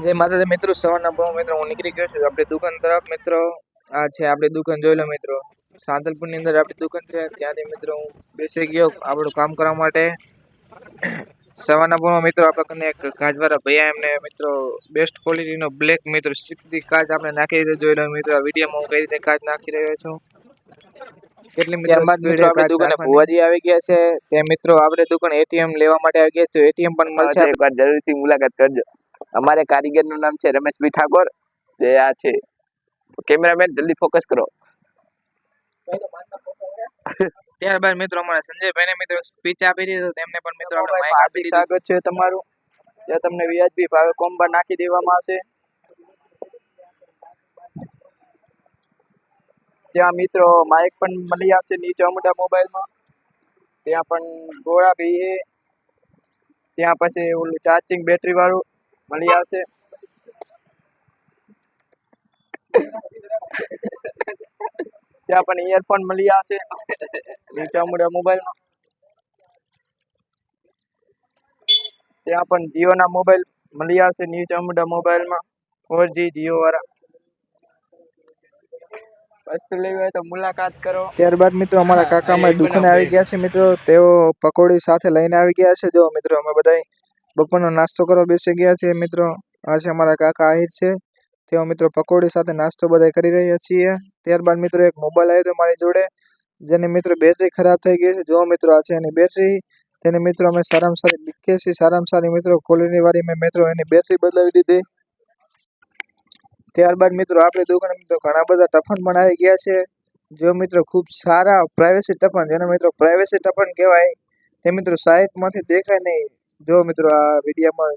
જય માતાજી મિત્રો સવારના બહુ મિત્રો હું નીકળી ગયો છું. આપણી દુકાન તરફ મિત્રો આ છે આપણી દુકાન જોઈ લો મિત્રો. સાંતલપુરની અંદર આપણી દુકાન છે. ત્યાંથી મિત્રો હું બેસી ગયો આપણું કામ કરવા માટે. સવારના બહુ મિત્રો આપણે કને એક કાચવાળા ભૈયા એમને મિત્રો બેસ્ટ ક્વોલિટીનો બ્લેક મિત્રો સીધી કાચ આપણે નાખી રીતે જોઈ લો મિત્રો વિડીયોમાં હું કઈ રીતે કાચ નાખી રહ્યો છું. કેટલી મિત્રો ત્યારબાદ મિત્રો આપણી દુકાને ભુવાજી આવી ગયા છે. તે મિત્રો આપણે દુકાન એટીએમ લેવા માટે આવી ગયા છે. એટીએમ પણ મળશે જરૂરથી મુલાકાત કરજો. અમારે કારીગરનું નામ છે રમેશભાઈ ઠાકોર. જે આ છે. કેમેરામેન જલ્દી ફોકસ કરો. ત્યારબાદ મિત્રો અમારા સંજયભાઈને મિત્રો સ્પીચ આપી દીધો તેમને પણ મિત્રો આપણે માઈક આપી દીધું. સ્વાગત છે તમારું. ત્યાં તમને વ્યાજબી ભાવે કોમ્બા નાખી દેવામાં આવશે. ત્યાં મિત્રો માઇક પણ મળી આવશે નીચે મોટા મોબાઈલમાં. ત્યાં પણ ગોળા બી ત્યાં પછી ઓલું ચાર્જિંગ બેટરી વાળું. મળી આવશે. ત્યાં પણ ઇયરફોન મળી આવશે. નીચે મોટા મોબાઈલમાં ત્યાં પણ જીઓના મોબાઈલ મળી આવશે ન્યૂ મોટા મોબાઈલમાં ફોર જી જીઓ વાળા વસ્તુ લેવી હોય તો મુલાકાત કરો. ત્યારબાદ મિત્રો અમારા કાકા અમારી દુકાને આવી ગયા છે મિત્રો. તેઓ પકોડી સાથે લઈને આવી ગયા છે. જો મિત્રો અમે બધાય બપોરનો નાસ્તો કરવા બેસી ગયા છે મિત્રો આ છે અમારા કાકા આહિર છે. તેઓ મિત્રો પકોડી સાથે નાસ્તો બધાય કરી રહ્યા છીએ. ત્યારબાદ મિત્રો એક મોબાઈલ આવ્યો હતો મારી જોડે, જેની મિત્રો બેટરી ખરાબ થઈ ગઈ છે. જો મિત્રો, આ છે એની બેટરી તેને મિત્રો અમે સારામાં સારી બીકેસી સારામાં સારી મિત્રો ક્વોલિટી વાળી મેં મિત્રો એની બેટરી બદલાવી દીધી. ત્યારબાદ મિત્રો, આપણી દુકાને મિત્રો ઘણા બધા ટફન પણ આવી ગયા છે. જો મિત્રો, ખૂબ સારા પ્રાઇવેસી ટફન જેને મિત્રો પ્રાઇવેસી ટફન કહેવાય, તે મિત્રો સાઈટમાંથી દેખાય નહીં. જો મિત્રો, આ વિડીયોમાં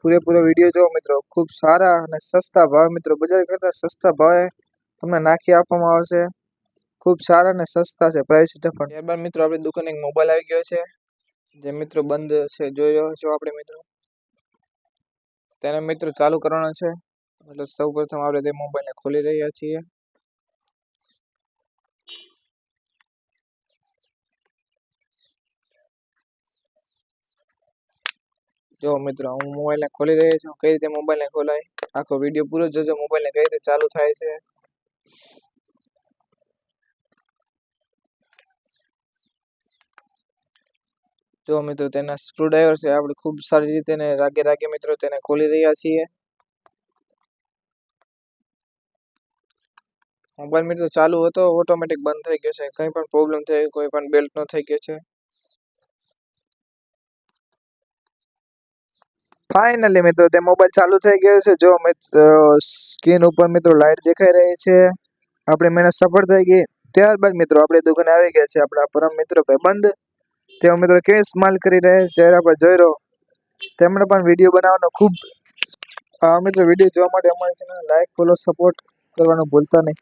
પૂરેપૂરો વીડિયો જો મિત્રો, ખૂબ સારા અને સસ્તા ભાવે મિત્રો, બજાર કરતાં સસ્તા ભાવે તમને નાખી આપવામાં આવશે. ખૂબ સારા અને સસ્તા છે પ્રાઇસ પણ. ત્યારબાદ મિત્રો, આપણી દુકાને એક મોબાઈલ આવી ગયો છે, જે મિત્રો બંધ છે, જોઈ રહ્યો છો આપણે મિત્રો? તેને મિત્રો ચાલુ કરવાનો છે. એટલે સૌ પ્રથમ આપણે તે મોબાઈલને ખોલી રહ્યા છીએ. જો મિત્રો, હું મોબાઈલને ખોલી રહ્યો છું. કઈ રીતે મોબાઈલને ખોલાય? આખો વીડિયો પૂરો જોજો. મોબાઈલને કઈ રીતે ચાલુ થાય છે? જો મિત્રો, તેના સ્ક્રૂડ્રાઈવર છે. આપણે ખૂબ સારી રીતે રાગે રાગે મિત્રો તેને ખોલી રહ્યા છીએ. મોબાઈલ મિત્રો ચાલુ હતો. ઓટોમેટિક બંધ થઈ ગયો છે. કંઈ પણ પ્રોબ્લેમ થઈ કોઈ પણ બેલ્ટ નો થઈ ગયો છે. ફાઇનલી મિત્રો, તે મોબાઈલ ચાલુ થઈ ગયો છે. જો સ્ક્રીન ઉપર મિત્રો લાઈટ દેખાઈ રહી છે. આપણી મહેનત સફળ થઈ ગઈ. ત્યારબાદ મિત્રો આપણે દુકાને આવી ગયા છે આપણા પરમ મિત્ર ભાઈબંધ. તેઓ મિત્રો કેવી સ્માઇલ કરી રહ્યા ચહેરા પર જોઈ રહ્યો તેમણે પણ વીડિયો બનાવવાનો ખૂબ મિત્રો વીડિયો જોવા માટે અમારી ચેનલ લાઇક ફોલો સપોર્ટ કરવાનું ભૂલતા નહીં.